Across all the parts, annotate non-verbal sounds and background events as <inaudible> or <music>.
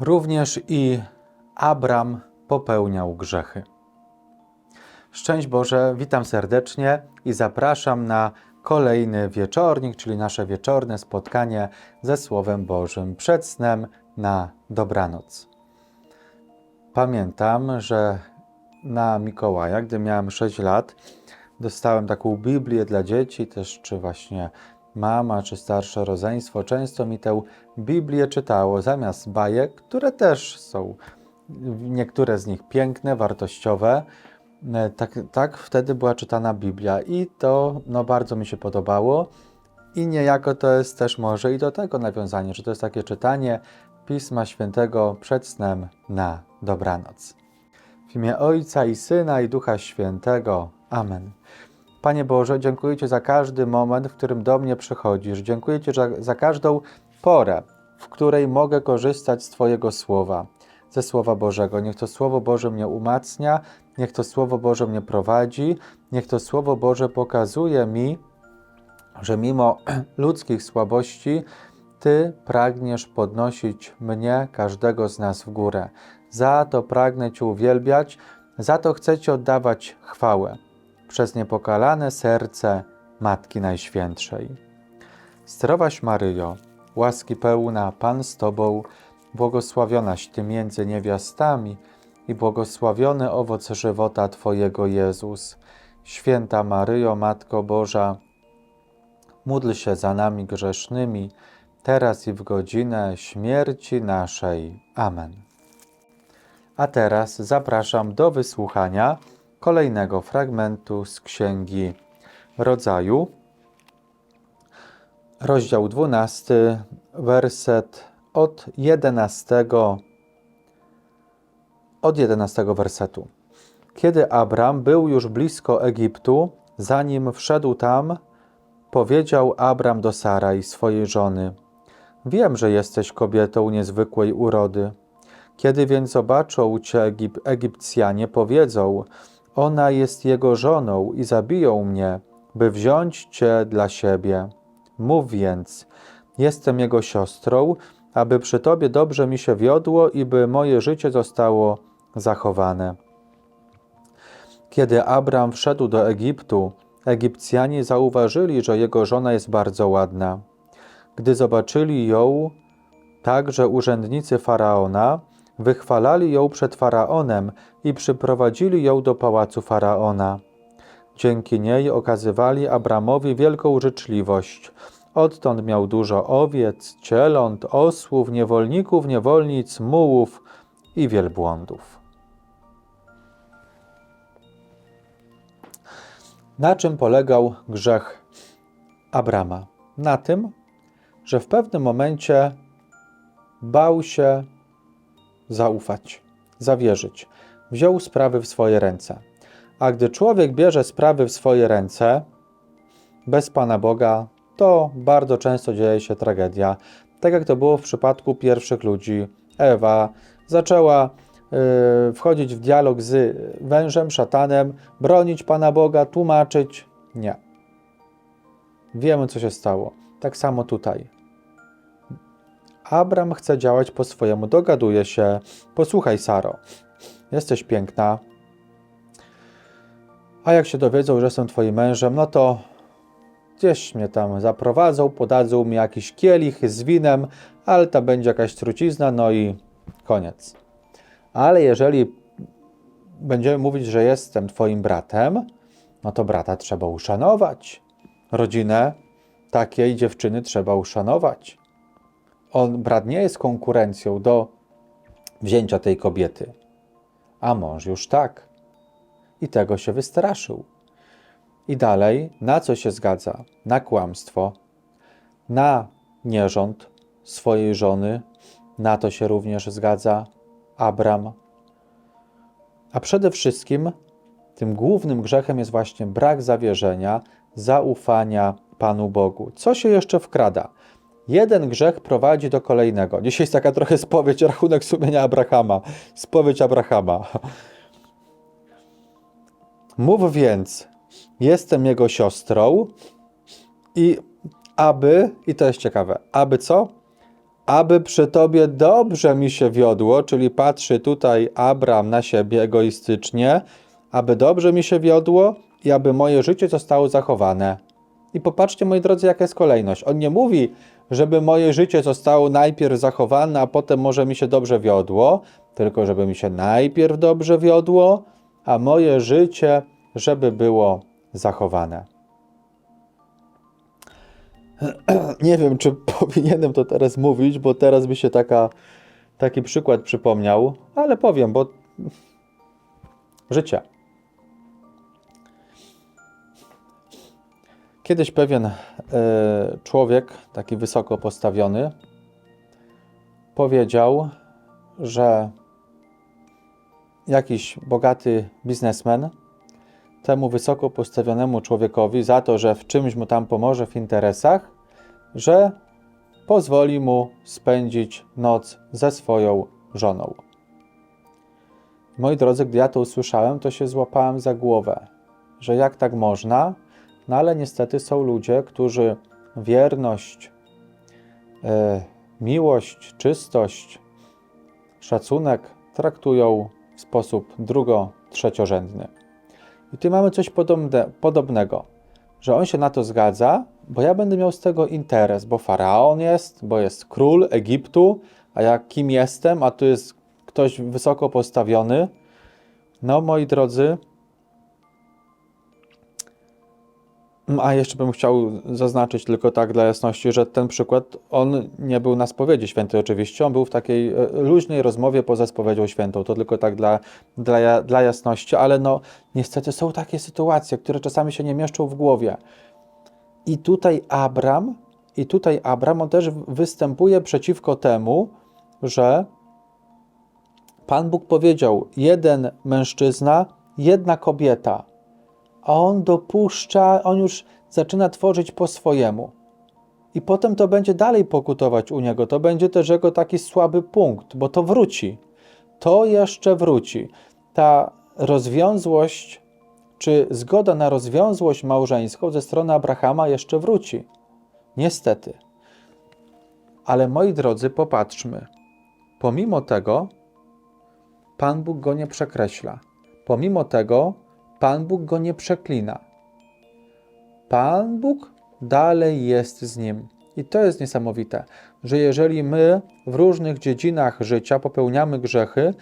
Również i Abram popełniał grzechy. Szczęść Boże, witam serdecznie i zapraszam na kolejny wieczornik, czyli nasze wieczorne spotkanie ze Słowem Bożym przed snem na dobranoc. Pamiętam, że na Mikołaja, gdy miałem 6 lat, dostałem taką Biblię dla dzieci, też czy właśnie mama, czy starsze rodzeństwo często mi tę Biblię czytało zamiast bajek, które też są niektóre z nich piękne, wartościowe. E, Tak, tak wtedy była czytana Biblia i to no, bardzo mi się podobało. I niejako to jest też może i do tego nawiązanie, że to jest takie czytanie Pisma Świętego przed snem na dobranoc. W imię Ojca i Syna i Ducha Świętego. Amen. Panie Boże, dziękuję Ci za każdy moment, w którym do mnie przychodzisz. Dziękuję Ci za, za każdą porę, w której mogę korzystać z Twojego słowa, ze Słowa Bożego. Niech to Słowo Boże mnie umacnia, niech to Słowo Boże mnie prowadzi, niech to Słowo Boże pokazuje mi, że mimo <clears throat> ludzkich słabości, Ty pragniesz podnosić mnie, każdego z nas w górę. Za to pragnę Cię uwielbiać, za to chcę Ci oddawać chwałę przez niepokalane serce Matki Najświętszej. Zdrowaś Maryjo, łaski pełna, Pan z Tobą, błogosławionaś Ty między niewiastami i błogosławiony owoc żywota Twojego Jezus. Święta Maryjo, Matko Boża, módl się za nami grzesznymi, teraz i w godzinę śmierci naszej. Amen. A teraz zapraszam do wysłuchania kolejnego fragmentu z Księgi Rodzaju, rozdział 12, werset od 11, od 11 wersetu. Kiedy Abram był już blisko Egiptu, zanim wszedł tam, powiedział Abram do Sarai, swojej żony: Wiem, że jesteś kobietą niezwykłej urody. Kiedy więc zobaczą cię Egip Egipcjanie, powiedzą: Ona jest jego żoną i zabiją mnie, by wziąć cię dla siebie. Mów więc: Jestem jego siostrą, aby przy tobie dobrze mi się wiodło i by moje życie zostało zachowane. Kiedy Abram wszedł do Egiptu, Egipcjanie zauważyli, że jego żona jest bardzo ładna. Gdy zobaczyli ją, także urzędnicy faraona wychwalali ją przed faraonem i przyprowadzili ją do pałacu faraona. Dzięki niej okazywali Abramowi wielką życzliwość. Odtąd miał dużo owiec, cieląt, osłów, niewolników, niewolnic, mułów i wielbłądów. Na czym polegał grzech Abrama? Na tym, że w pewnym momencie bał się zaufać, zawierzyć. Wziął sprawy w swoje ręce. A gdy człowiek bierze sprawy w swoje ręce, bez Pana Boga, to bardzo często dzieje się tragedia. Tak jak to było w przypadku pierwszych ludzi. Ewa zaczęła y, wchodzić w dialog z wężem, szatanem, bronić Pana Boga, tłumaczyć. Nie. Wiemy, co się stało. Tak samo tutaj. Abram chce działać po swojemu, dogaduje się. Posłuchaj, Saro, jesteś piękna. A jak się dowiedzą, że jestem twoim mężem, no to gdzieś mnie tam zaprowadzą, podadzą mi jakiś kielich z winem, ale to będzie jakaś trucizna, no i koniec. Ale jeżeli będziemy mówić, że jestem twoim bratem, no to brata trzeba uszanować. Rodzinę takiej dziewczyny trzeba uszanować on, brat nie jest konkurencją do wzięcia tej kobiety, a mąż już tak. I tego się wystraszył. I dalej, na co się zgadza? Na kłamstwo, na nierząd swojej żony, na to się również zgadza Abram. A przede wszystkim tym głównym grzechem jest właśnie brak zawierzenia, zaufania Panu Bogu. Co się jeszcze wkrada? Jeden grzech prowadzi do kolejnego. Dzisiaj jest taka trochę spowiedź, rachunek sumienia Abrahama. Spowiedź Abrahama. Mów więc, jestem jego siostrą i aby, i to jest ciekawe, aby co? aby przy tobie dobrze mi się wiodło, czyli patrzy tutaj Abram na siebie egoistycznie, aby dobrze mi się wiodło i aby moje życie zostało zachowane. I popatrzcie, moi drodzy, jaka jest kolejność. On nie mówi, żeby moje życie zostało najpierw zachowane, a potem może mi się dobrze wiodło, tylko żeby mi się najpierw dobrze wiodło, a moje życie, żeby było zachowane. <clears throat> Nie wiem, czy <laughs> powinienem to teraz mówić, bo teraz mi się taka, taki przykład przypomniał, ale powiem, bo życie. Kiedyś pewien e, człowiek, taki wysoko postawiony, powiedział, że jakiś bogaty biznesmen temu wysoko postawionemu człowiekowi za to, że w czymś mu tam pomoże w interesach, że pozwoli mu spędzić noc ze swoją żoną. Moi drodzy, gdy ja to usłyszałem, to się złapałem za głowę, że jak tak można, no ale niestety są ludzie, którzy wierność, e, miłość, czystość, szacunek traktują w sposób drugo-trzeciorzędny. I tu mamy coś podobne, podobnego, że on się na to zgadza, bo ja będę miał z tego interes, bo faraon jest, bo jest król Egiptu, a ja kim jestem, a tu jest ktoś wysoko postawiony. No, moi drodzy, A jeszcze bym chciał zaznaczyć tylko tak dla jasności, że ten przykład, on nie był na spowiedzi świętej oczywiście, on był w takiej e, luźnej rozmowie poza spowiedzią świętą, to tylko tak dla, dla, dla jasności, ale no niestety są takie sytuacje, które czasami się nie mieszczą w głowie. I tutaj Abram, i tutaj Abram, on też występuje przeciwko temu, że Pan Bóg powiedział, jeden mężczyzna, jedna kobieta, a on dopuszcza, on już zaczyna tworzyć po swojemu. I potem to będzie dalej pokutować u niego. To będzie też jego taki słaby punkt, bo to wróci. To jeszcze wróci. Ta rozwiązłość, czy zgoda na rozwiązłość małżeńską ze strony Abrahama jeszcze wróci. Niestety. Ale moi drodzy, popatrzmy. Pomimo tego, Pan Bóg go nie przekreśla. Pomimo tego, Pan Bóg go nie przeklina. Pan Bóg dalej jest z nim. I to jest niesamowite, że jeżeli my w różnych dziedzinach życia popełniamy grzechy,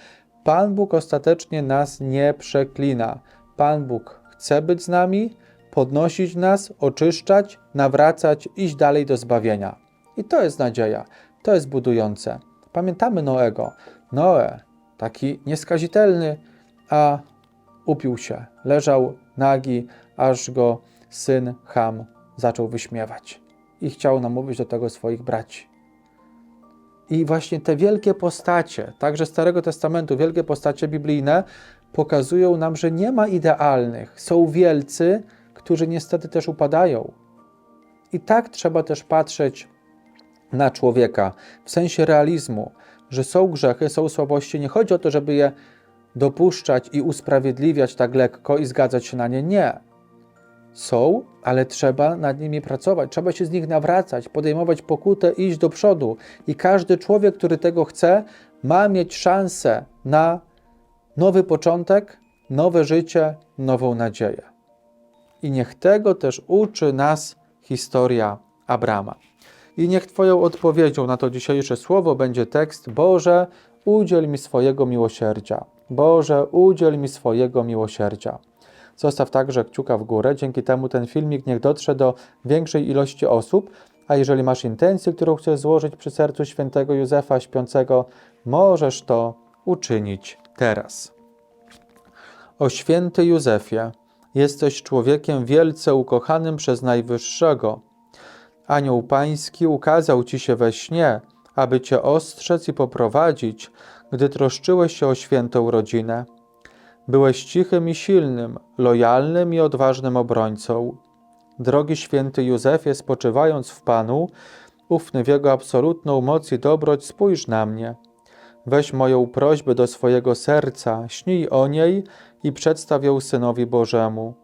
Pan Bóg ostatecznie nas nie przeklina. Pan Bóg chce być z nami, podnosić nas, oczyszczać, nawracać, iść dalej do zbawienia. I to jest nadzieja, to jest budujące. Pamiętamy Noego. Noe, taki nieskazitelny, a upił się, leżał nagi, aż go syn Ham zaczął wyśmiewać i chciał namówić do tego swoich braci. I właśnie te wielkie postacie, także Starego Testamentu, wielkie postacie biblijne, pokazują nam, że nie ma idealnych. Są wielcy, którzy niestety też upadają. I tak trzeba też patrzeć na człowieka w sensie realizmu, że są grzechy, są słabości. Nie chodzi o to, żeby je dopuszczać i usprawiedliwiać tak lekko i zgadzać się na nie. Nie. Są, ale trzeba nad nimi pracować, trzeba się z nich nawracać, podejmować pokutę, iść do przodu. I każdy człowiek, który tego chce, ma mieć szansę na nowy początek, nowe życie, nową nadzieję. I niech tego też uczy nas historia Abrama. I niech Twoją odpowiedzią na to dzisiejsze słowo będzie tekst Boże, udziel mi swojego miłosierdzia. Boże, udziel mi swojego miłosierdzia. Zostaw także kciuka w górę, dzięki temu ten filmik niech dotrze do większej ilości osób, a jeżeli masz intencję, którą chcesz złożyć przy sercu świętego Józefa Śpiącego, możesz to uczynić teraz. O święty Józefie, jesteś człowiekiem wielce ukochanym przez Najwyższego. Anioł Pański ukazał Ci się we śnie, aby Cię ostrzec i poprowadzić, gdy troszczyłeś się o świętą rodzinę. Byłeś cichym i silnym, lojalnym i odważnym obrońcą. Drogi święty Józefie, spoczywając w Panu, ufny w Jego absolutną moc i dobroć, spójrz na mnie. Weź moją prośbę do swojego serca, śnij o niej i przedstaw ją Synowi Bożemu.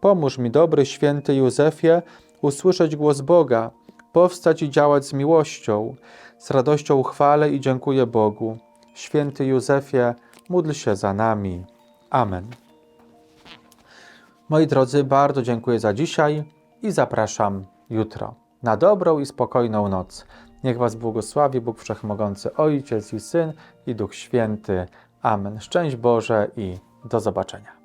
Pomóż mi, dobry święty Józefie, usłyszeć głos Boga, powstać i działać z miłością. Z radością chwalę i dziękuję Bogu. Święty Józefie, módl się za nami. Amen. Moi drodzy, bardzo dziękuję za dzisiaj i zapraszam jutro. Na dobrą i spokojną noc. Niech Was błogosławi Bóg Wszechmogący, Ojciec i Syn i Duch Święty. Amen. Szczęść Boże i do zobaczenia.